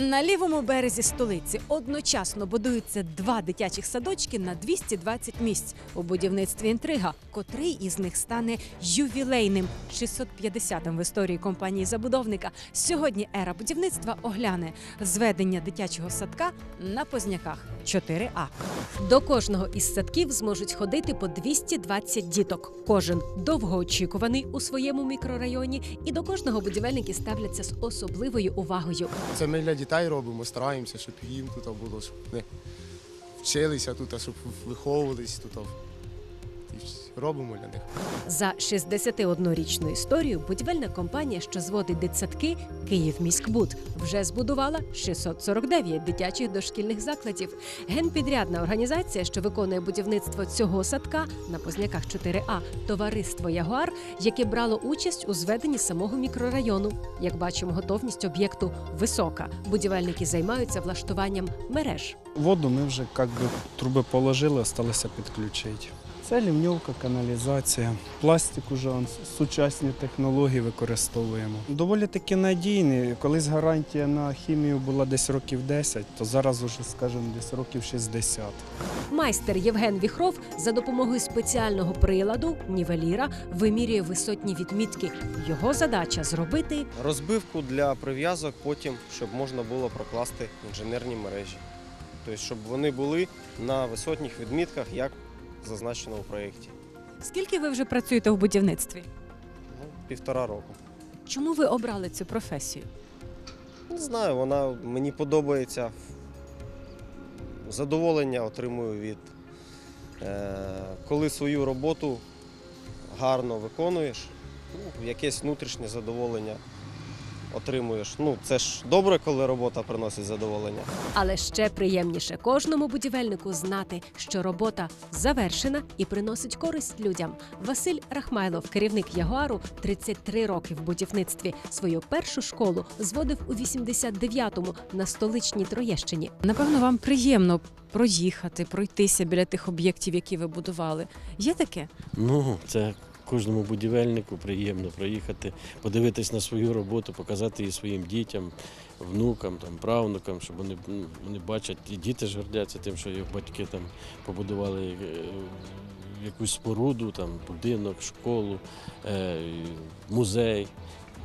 На лівому березі столиці одночасно будуються два дитячих садочки на 220 місць. У будівництві інтрига, котрий із них стане ювілейним 650-м в історії компанії забудовника. Сьогодні ера будівництва огляне зведення дитячого садка на Позняках 4А. До кожного із садків зможуть ходити по 220 діток. Кожен довгоочікуваний у своєму мікрорайоні, і до кожного будівельники ставляться з особливою увагою. Це ми для дітей робимо, стараємося, щоб їм тут було, щоб вони вчилися тут, щоб виховувались тут. І робимо для них. За 61-річну історію будівельна компанія, що зводить дитсадки Київміськбуд, вже збудувала 649 дитячих дошкільних закладів. Генпідрядна організація, що виконує будівництво цього садка на Позняках 4А, товариство Ягуар, яке брало участь у зведенні самого мікрорайону. Як бачимо, готовність об'єкту висока. Будівельники займаються влаштуванням мереж. Воду ми вже как би, труби положили, осталося підключити. Це лівньовка, каналізація. Пластик уже сучасні технології використовуємо. Доволі таки надійний. Колись гарантія на хімію була десь років 10, то зараз уже, скажімо, десь років 60. Майстер Євген Віхров за допомогою спеціального приладу нівеліра вимірює висотні відмітки. Його задача зробити розбивку для прив'язок потім, щоб можна було прокласти інженерні мережі. Тобто, щоб вони були на висотніх відмітках, як зазначено у проєкті. Скільки ви вже працюєте в будівництві? Ну, півтора року. Чому ви обрали цю професію? Не знаю, вона мені подобається. Задоволення отримую від е, коли свою роботу гарно виконуєш, ну, якесь внутрішнє задоволення отримуєш. Ну, це ж добре, коли робота приносить задоволення. Але ще приємніше кожному будівельнику знати, що робота завершена і приносить користь людям. Василь Рахмайлов, керівник Ягуару, 33 роки в будівництві. Свою першу школу зводив у 89-му на столичній Троєщині. Напевно, вам приємно проїхати, пройтися біля тих об'єктів, які ви будували. Є таке? Ну, це кожному будівельнику приємно проїхати, подивитись на свою роботу, показати її своїм дітям, внукам, там, правнукам, щоб вони, ну, вони бачать, і діти ж гордяться тим, що їх батьки там побудували е, якусь споруду, там, будинок, школу, е, музей.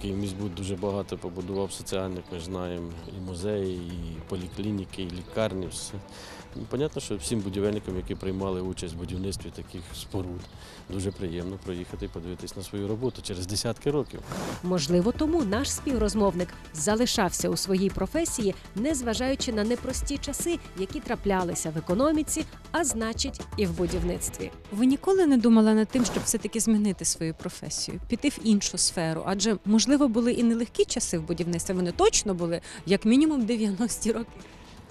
Київміськбуд дуже багато побудував соціальних, ми знаємо, і музеї, і поліклініки, і лікарні. Все. Ну, Понятно, що всім будівельникам, які приймали участь в будівництві таких споруд, дуже приємно проїхати і подивитись на свою роботу через десятки років. Можливо, тому наш співрозмовник залишався у своїй професії, незважаючи на непрості часи, які траплялися в економіці, а значить, і в будівництві. Ви ніколи не думали над тим, щоб все-таки змінити свою професію, піти в іншу сферу? Адже, можливо, були і нелегкі часи в будівництві. Вони точно були, як мінімум, 90-ті роки.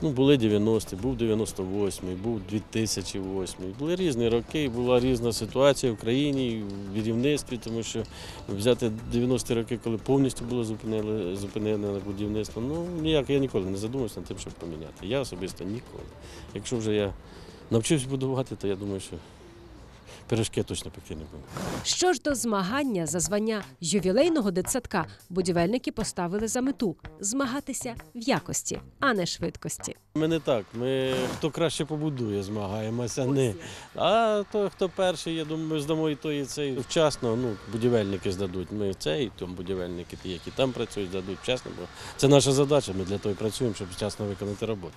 Ну, були 90-ті, був 98-й, був 2008-й. Були різні роки, була різна ситуація в країні, в будівництві, тому що взяти 90-ті роки, коли повністю було зупинили, зупинене будівництво, ну ніяк я ніколи не задумався над тим, щоб поміняти. Я особисто ніколи. Якщо вже я навчився будувати, то я думаю, що пирожки я точно пекти не буду. Що ж до змагання за звання ювілейного дитсадка, будівельники поставили за мету змагатися в якості, а не швидкості. Ми не так. Ми хто краще побудує, змагаємося. Не. А то, хто перший, я думаю, здамо і той, і цей. Вчасно, ну, будівельники здадуть. Ми цей, там будівельники, ті, які там працюють, здадуть вчасно. Бо це наша задача. Ми для того і працюємо, щоб вчасно виконати роботу.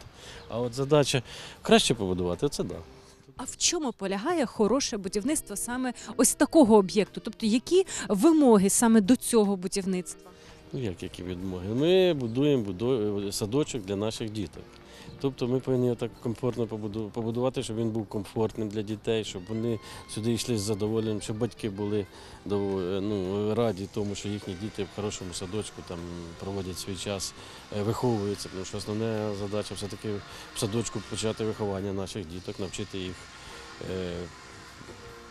А от задача краще побудувати, це так. Да. А в чому полягає хороше будівництво саме ось такого об'єкту? Тобто, які вимоги саме до цього будівництва? Ну, як які відмоги? Ми будуємо будо- садочок для наших діток. Тобто ми повинні так комфортно побуду- побудувати, щоб він був комфортним для дітей, щоб вони сюди йшли з задоволенням, щоб батьки були ну, раді тому, що їхні діти в хорошому садочку там проводять свій час, е, виховуються. Тому що основна задача все-таки в садочку почати виховання наших діток, навчити їх е,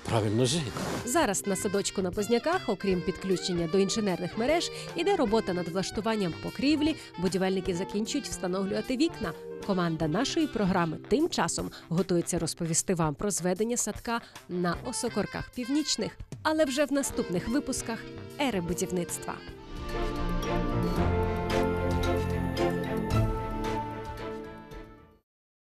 правильно жити. Зараз на садочку на Позняках, окрім підключення до інженерних мереж, іде робота над влаштуванням покрівлі. Будівельники закінчують встановлювати вікна. Команда нашої програми тим часом готується розповісти вам про зведення садка на осокорках північних, але вже в наступних випусках ери будівництва.